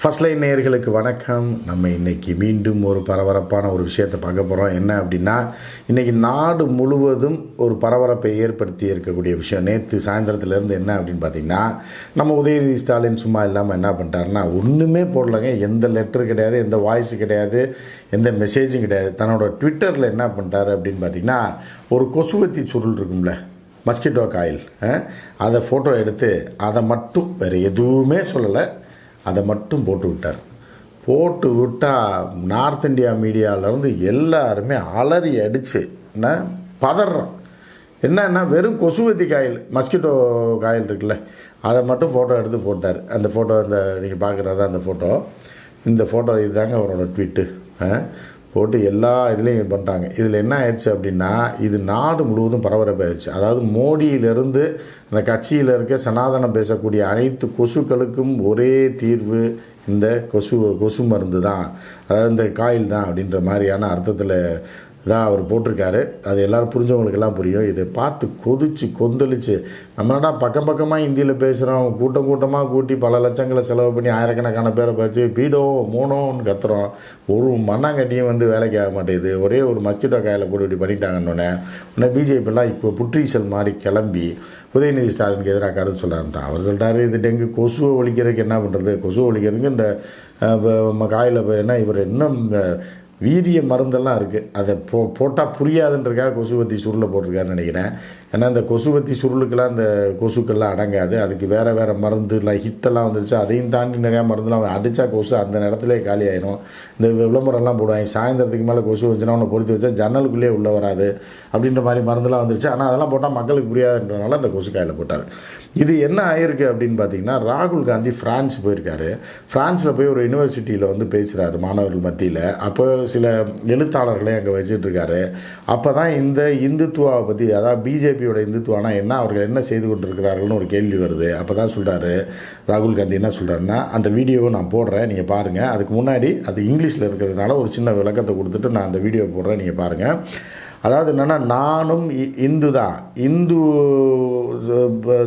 First line நேயர்களுக்கு வணக்கம். நம்ம இன்றைக்கி மீண்டும் ஒரு பரபரப்பான ஒரு விஷயத்தை பார்க்க போகிறோம் என்ன அப்படின்னா இன்றைக்கி நாடு முழுவதும் ஒரு பரபரப்பை ஏற்படுத்தி இருக்கக்கூடிய விஷயம். நேற்று சாயந்தரத்துலேருந்து என்ன அப்படின்னு பார்த்தீங்கன்னா நம்ம உதயநிதி ஸ்டாலின் சும்மா இல்லாமல் என்ன பண்ணிட்டாருன்னா ஒன்றுமே போடலங்க. எந்த லெட்டர் கிடையாது எந்த வாய்ஸ் கிடையாது எந்த மெசேஜும் கிடையாது. தன்னோட ட்விட்டரில் என்ன பண்ணிட்டாரு அப்படின்னு பார்த்தீங்கன்னா ஒரு கொசுவத்தி சுருள் இருக்கும்ல மஸ்கிட்டோ காயில் அதை ஃபோட்டோ எடுத்து அதை மட்டும் வேறு எதுவுமே சொல்லலை. அதை மட்டும் போட்டு விட்டார். போட்டு விட்டால் நார்த் இந்தியா மீடியாவிலேருந்து எல்லாருமே அலறி அடித்து என்ன பதறோம் என்னன்னா வெறும் கொசுவத்தி காயில் மஸ்கிட்டோ காயில் இருக்குல்ல அதை மட்டும் ஃபோட்டோ எடுத்து போட்டார். அந்த ஃபோட்டோ அந்த நீங்கள் பார்க்குறது அந்த ஃபோட்டோ இந்த ஃபோட்டோ இதுதாங்க அவரோட ட்வீட்டு போட்டு எல்லா இதுலேயும் இது பண்ணிட்டாங்க. இதில் என்ன ஆயிடுச்சு அப்படின்னா இது நாடு முழுவதும் பரபரப்பாயிடுச்சு அதாவது மோடியிலிருந்து அந்த கட்சியில் இருக்க சனாதனம் பேசக்கூடிய அனைத்து கொசுக்களுக்கும் ஒரே தீர்வு இந்த கொசு கொசு மருந்து தான் அதாவது இந்த காயில் தான் அப்படின்ற மாதிரியான அர்த்தத்தில் தான் அவர் போட்டிருக்காரு. அது எல்லோரும் புரிஞ்சவங்களுக்கெல்லாம் புரியும். இதை பார்த்து கொதிச்சு கொந்தளிச்சு நம்மளடா பக்கம் பக்கமாக ஹிந்தியில் பேசுகிறோம் கூட்டம் கூட்டமாக கூட்டி பல லட்சங்களை செலவு பண்ணி ஆயிரக்கணக்கான பேரை பார்த்து பீடோ மோனோன்னு கத்துறோம். ஒரு மண்ணாங்கட்டியும் வந்து வேலைக்கு ஆக மாட்டேங்குது. ஒரே ஒரு மஸ்கிட்டோ காயில் போட்டு இப்படி பண்ணிட்டாங்கன்னொன்னே உடனே பிஜேபிலாம் இப்போ புற்றீசல் மாதிரி கிளம்பி உதயநிதி ஸ்டாலினுக்கு எதிராக கருத்து சொல்லான்ட்டான் அவர் சொல்லிட்டாரு இது டெங்கு கொசுவை ஒழிக்கிறதுக்கு என்ன பண்ணுறது கொசுவை ஒழிக்கிறதுக்கு இந்த காயில் என்ன இவர் இன்னும் வீரிய மருந்தெல்லாம் இருக்குது அதை போ போட்டால் புரியாதுன்றக்காக கொசுவத்தி சுருளை போட்டிருக்காருன்னு நினைக்கிறேன். ஏன்னா இந்த கொசுவத்தி சுருளுக்கெல்லாம் இந்த கொசுக்கள்லாம் அடங்காது. அதுக்கு வேறு வேறு மருந்துலாம் ஹிட்டெல்லாம் வந்துருச்சு. அதையும் தாண்டி நிறையா மருந்துலாம் அடித்தா கொசு அந்த இடத்துல காலி ஆயிரும். இந்த விளம்பரம்லாம் போடுவாங்க. சாயந்தரத்துக்கு மேலே கொசு வந்துச்சுன்னா அவனை பொறுத்து வச்சா ஜன்னலுக்குள்ளேயே உள்ளே வராது அப்படின்ற மாதிரி மருந்துலாம் வந்துருச்சு. ஆனால் அதெல்லாம் போட்டால் மக்களுக்கு புரியாதுன்றனால அந்த கொசு காயில் போட்டார். இது என்ன ஆயிருக்கு அப்படின்னு பார்த்தீங்கன்னா ராகுல் காந்தி ஃப்ரான்ஸ் போயிருக்காரு. ஃப்ரான்ஸில் போய் ஒரு யூனிவர்சிட்டியில் வந்து பேசுகிறாரு மாணவர்கள் மத்தியில். அப்போ சில எழுத்தாளர்களை அங்கே வச்சுட்ருக்காரு. அப்போ தான் இந்த இந்துத்துவாவை பற்றி அதாவது பிஜேபியோட இந்துத்துவானா என்ன அவர்கள் என்ன செய்து கொண்டிருக்கிறார்கள்னு ஒரு கேள்வி வருது. அப்போ தான் சொல்கிறாரு ராகுல் காந்தி என்ன சொல்கிறாருன்னா அந்த வீடியோவை நான் போடுறேன் நீங்கள் பாருங்கள் அதுக்கு முன்னாடி அது இங்கிலீஷில் இருக்கிறதுனால ஒரு சின்ன விளக்கத்தை கொடுத்துட்டு நான் அந்த வீடியோ போடுறேன் நீங்கள் பாருங்கள் அதாவது என்னென்னா நானும் இ- இந்து தான். இந்து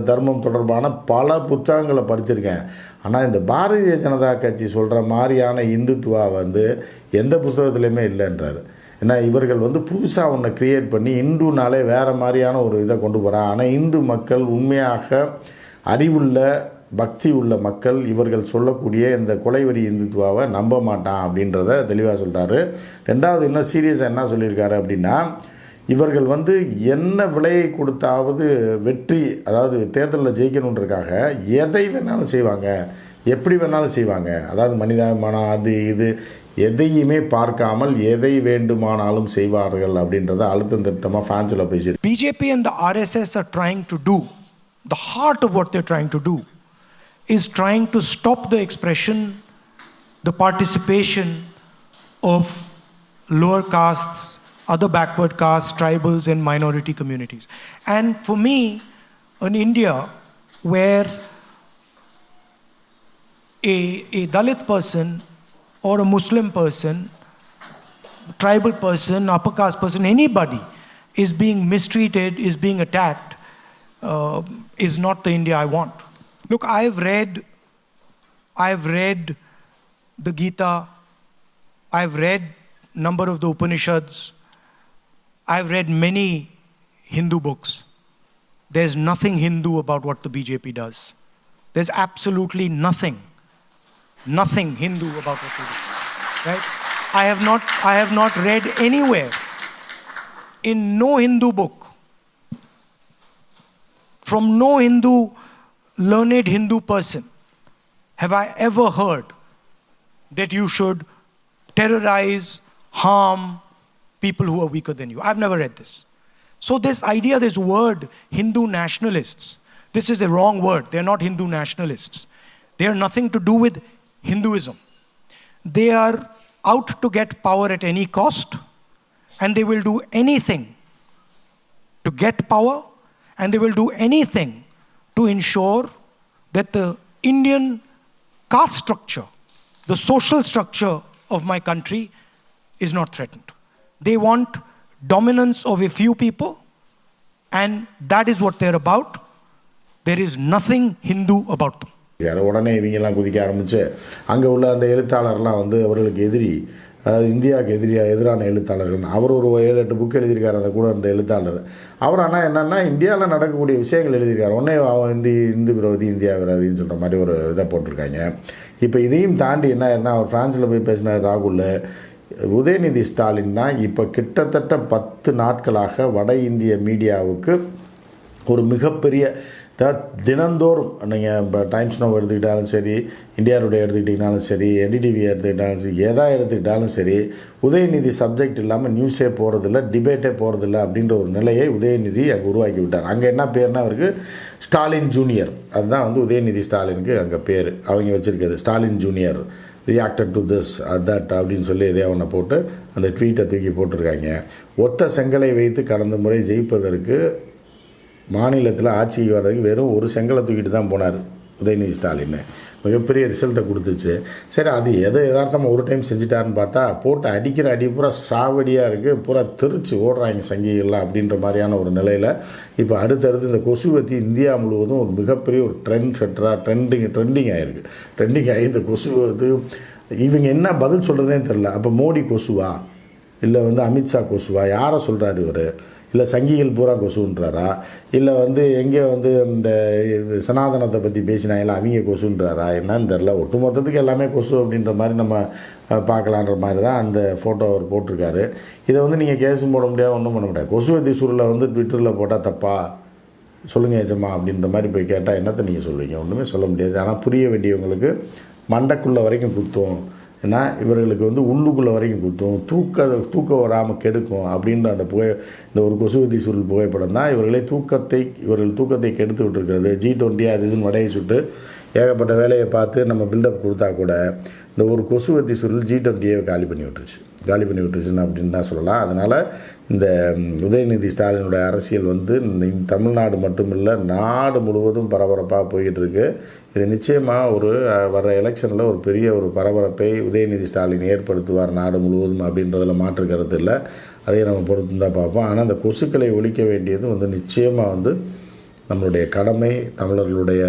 தர்மம் தொடர்பான பல புத்தகங்களை படிச்சிருக்கேன். ஆனால் இந்த பாரதிய ஜனதா கட்சி சொல்கிற மாதிரியான இந்துத்துவா வந்து எந்த புஸ்தகத்துலேயுமே இல்லைன்றார். ஏன்னா இவர்கள் வந்து புதுசாக ஒன்றை க்ரியேட் பண்ணி இந்துனாலே வேறு மாதிரியான ஒரு இதை கொண்டு போகிறான் ஆனால் இந்து மக்கள் உண்மையாக அறிவுள்ள பக்தி உள்ள மக்கள் இவர்கள் சொல்லக்கூடிய இந்த கொலைவரி இந்துத்துவாவை நம்ப மாட்டான் அப்படின்றத தெளிவாக சொல்லிட்டாரு ரெண்டாவது இன்னும் சீரியஸாக என்ன சொல்லியிருக்காரு அப்படின்னா இவர்கள் வந்து என்ன விலையை கொடுத்தாவது வெற்றி அதாவது தேர்தலில் ஜெயிக்கணுன்றக்காக எதை வேணாலும் செய்வாங்க. எப்படி வேணாலும் செய்வாங்க. அதாவது மனிதாபிமானம் அது இது எதையுமே பார்க்காமல் எதை வேண்டுமானாலும் செய்வார்கள் அப்படின்றத அழுத்தம் திருத்தமாக ஃபேன்ஸில் பேசி BJP and the RSS are trying to do the heart of what they're trying to do is trying to stop the expression the participation of lower castes other backward castes, tribals, and minority communities. And for me, in India, where a, a Dalit person or a Muslim person tribal person, upper caste person, anybody is being mistreated, is being attacked, uh, is not the India I want. Look, I've read, I've read the Gita, I've read number of the Upanishads, I've read many Hindu books. There's nothing Hindu about what the BJP does. There's absolutely nothing nothing Hindu about what they do. Right? I have not I have not read anywhere in no Hindu book from no Hindu learned Hindu person have I ever heard that you should terrorize, harm people who are weaker than you. I've never read this. So, this idea, this word, Hindu nationalists, this is a wrong word. They're not Hindu nationalists. They are nothing to do with Hinduism. They are out to get power at any cost, and they will do anything to get power, and they will do anything to ensure that the Indian caste structure, the social structure of my country, is not threatened. They want dominance of a few people, and that is what they're about. There is nothing Hindu about them. உடனே இவங்கெல்லாம் குதிக்க ஆரம்பித்து அங்கே உள்ள அந்த எழுத்தாளர்லாம் வந்து அவர்களுக்கு எதிரி அதாவது இந்தியாவுக்கு எதிரியா எதிரான எழுத்தாளர்கள். அவர் ஒரு ஏழு எட்டு புக் எழுதியிருக்காரு அந்த கூட இருந்த எழுத்தாளர். அவர் ஆனால் என்னென்னா இந்தியாவில் நடக்கக்கூடிய விஷயங்கள் எழுதியிருக்காரு. உடனே அவன் இந்தி இந்து விரோதி இந்தியா விரோதின்னு சொல்கிற மாதிரி ஒரு இதை போட்டிருக்காங்க. இப்போ இதையும் தாண்டி என்ன அவர் ஃப்ரான்ஸில் போய் பேசினார் ராகுல். உதயநிதி ஸ்டாலின் தான் இப்போ கிட்டத்தட்ட பத்து நாட்களாக வட இந்திய மீடியாவுக்கு ஒரு மிகப்பெரிய த- தினந்தோறும் நீங்கள் இப்போ டைம்ஸ் நோவ் எடுத்துக்கிட்டாலும் சரி இந்தியா டுடே எடுத்துக்கிட்டிங்கனாலும் சரி என்டிடிவி எடுத்துக்கிட்டாலும் சரி எதா எடுத்துக்கிட்டாலும் சரி உதயநிதி சப்ஜெக்ட் இல்லாமல் நியூஸே போகிறதில்ல டிபேட்டே போகிறதில்ல அப்படின்ற ஒரு நிலையை உதயநிதி அங்கே உருவாக்கி விட்டார். அங்கே என்ன பேர்னா அவருக்கு ஸ்டாலின் ஜூனியர் அதுதான் வந்து உதயநிதி ஸ்டாலினுக்கு அங்கே பேர். அவங்க வச்சுருக்கிறது Stalin junior reacted to this that அப்படின்னு சொல்லி எதையோ ஒன்று போட்டு அந்த ட்வீட்டை தூக்கி போட்டிருக்காங்க. ஒத்த செங்கலை வைத்து கடந்த முறை ஜெயிப்பதற்கு மாநிலத்தில் ஆட்சிக்கு வர்றதுக்கு வெறும் ஒரு செங்கலை தூக்கிட்டு தான் போனார் உதயநிதி ஸ்டாலின். மிகப்பெரிய ரிசல்ட்டை கொடுத்துச்சு. சரி அது எதை யதார்த்தமாக ஒரு டைம் செஞ்சுட்டாருன்னு பார்த்தா போட்டு அடிக்கிற அடி பூரா சாவடியாக இருக்குது பூரா தெரிச்சு ஓடுறாங்க சங்கிகள்லாம் அப்படின்ற மாதிரியான ஒரு நிலையில் இப்போ அடுத்தடுத்து இந்த கொசுவத்தி இந்தியா முழுவதும் ஒரு மிகப்பெரிய ஒரு ட்ரெண்ட் செட்டராக ட்ரெண்டிங் ட்ரெண்டிங் ஆகிருக்கு ட்ரெண்டிங் ஆகி இந்த கொசு வந்து இவங்க என்ன பதில் சொல்கிறதே தெரில அப்போ மோடி கொசுவா? இல்லை வந்து அமித்ஷா கொசுவா? யாரை சொல்கிறாரு இவர்? இல்லை சங்கிகள் பூரா கொசுன்றாரா? இல்லை வந்து எங்கே வந்து இந்த சனாதனத்தை பற்றி பேசினாங்களா அவங்க கொசுன்றாரா? என்னன்னு தெரில ஒட்டு மொத்தத்துக்கு எல்லாமே கொசு அப்படின்ற மாதிரி நம்ம பார்க்கலான்ற மாதிரி தான் அந்த ஃபோட்டோ அவர் போட்டிருக்காரு. இதை வந்து நீங்கள் கேஸும் போட முடியாது ஒன்றும் பண்ண முடியாது. கொசுவத்தி சுருளை வந்து ட்விட்டரில் போட்டால் தப்பா? சொல்லுங்கள் ஏச்சம்மா அப்படின்ற மாதிரி போய் கேட்டால் என்னத்தை நீங்கள் சொல்லுவீங்க? ஒன்றுமே சொல்ல முடியாது. ஆனால் புரிய வேண்டியவங்களுக்கு மண்டைக்குள்ளே வரைக்கும் குத்தும் ஏன்னா இவர்களுக்கு வந்து உள்ளுக்குள்ளே வரைக்கும் குத்தும் தூக்க தூக்கம் வராமல் கெடுக்கும் அப்படின்ற அந்த புகை இந்த ஒரு கொசுவதி சுருள் புகைப்படம் தான். இவர்களை தூக்கத்தை இவர்கள் தூக்கத்தை கெடுத்து விட்டுருக்கிறது. ஜி டுவெண்ட்டி அது இதுன்னு வடையை சுட்டு ஏகப்பட்ட வேலையை பார்த்து நம்ம பில்டப் கொடுத்தா கூட இந்த ஒரு கொசுவத்தி சுருள் ஜி டுவெண்ட்டியை காலி பண்ணி விட்டுருச்சு. காலி பண்ணி விட்டுருச்சுன்னு அப்படின்னு தான் சொல்லலாம். அதனால் இந்த உதயநிதி ஸ்டாலினுடைய அரசியல் வந்து இந்த தமிழ்நாடு மட்டுமில்லை நாடு முழுவதும் பரபரப்பாக போய்கிட்டு இருக்கு இது நிச்சயமாக ஒரு வர எலெக்ஷனில் ஒரு பெரிய ஒரு பரபரப்பை உதயநிதி ஸ்டாலின் ஏற்படுத்துவார் நாடு முழுவதும் அப்படின்றதில் மாற்று கருத்து இல்லை. அதையும் நம்ம பொறுத்து தான் பார்ப்போம். ஆனால் அந்த கொசுக்களை ஒழிக்க வேண்டியது வந்து நிச்சயமாக வந்து நம்மளுடைய கடமை தமிழர்களுடைய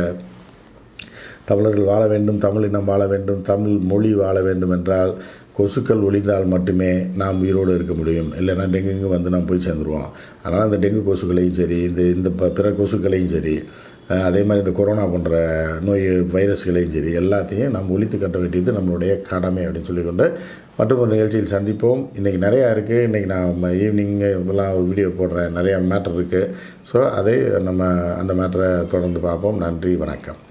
தமிழர்கள் வாழ வேண்டும் தமிழ் இனம் வாழ வேண்டும் தமிழ் மொழி வாழ வேண்டும் என்றால் கொசுக்கள் ஒழிந்தால் மட்டுமே நாம் உயிரோடு இருக்க முடியும். இல்லைன்னா டெங்குங்கு வந்து நாம் போய் சேர்ந்துருவோம். அதனால் அந்த டெங்கு கொசுக்களையும் சரி இந்த இந்த ப- பிற கொசுக்களையும் சரி அதே மாதிரி இந்த கொரோனா போன்ற நோய் வைரஸ்களையும் சரி எல்லாத்தையும் நாம் ஒழித்து கட்ட வேண்டியது நம்மளுடைய கடமை அப்படின்னு சொல்லிக்கொண்டு மற்றொரு நிகழ்ச்சியில் சந்திப்போம். இன்றைக்கி நிறையா இருக்குது இன்றைக்கி நான் ஈவினிங் இப்போலாம் ஒரு வீடியோ போடுறேன் நிறையா மேட்ரு இருக்குது ஸோ அதை நம்ம அந்த மேட்ரை தொடர்ந்து பார்ப்போம். நன்றி வணக்கம்.